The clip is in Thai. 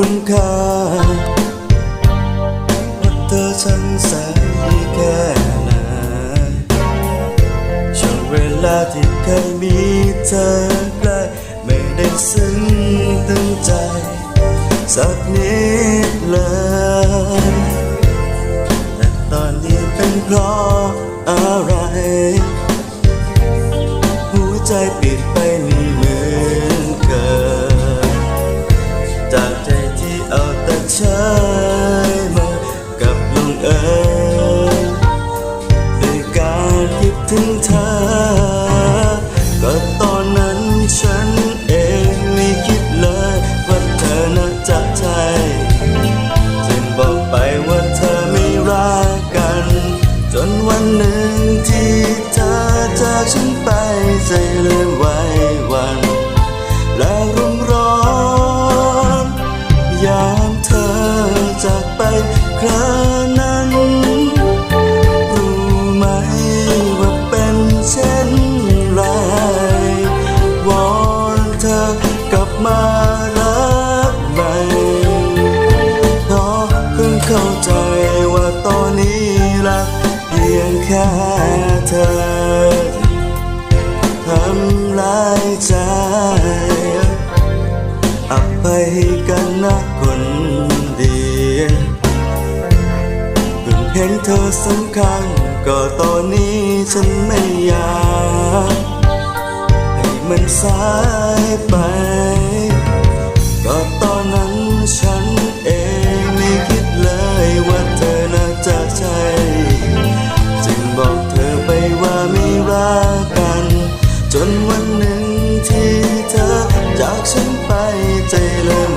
คุณค่ารักเธอฉันแสนดีแค่ไหนช่วงเวลาที่เคยมีเธอใกล้ไม่ได้ซึ้งตั้งใจ สักนิดเลยแต่ตอนนี้เป็นเพราะอะไร ใจเลยไหววัน และรุ่มร้อนยามเธอจากไปครานั้น รู้ไหมว่าเป็นเช่นไร วอนเธอกลับมารักใหม่เพราะเพิ่งเข้าใจว่าตอนนี้รักเพียงแค่เธอ ทำลายใจอภัยกันนะคนดีเพิ่งเห็นเธอสำคัญก็ตอนนี้ฉันไม่อยาก ให้มันสายไป จาก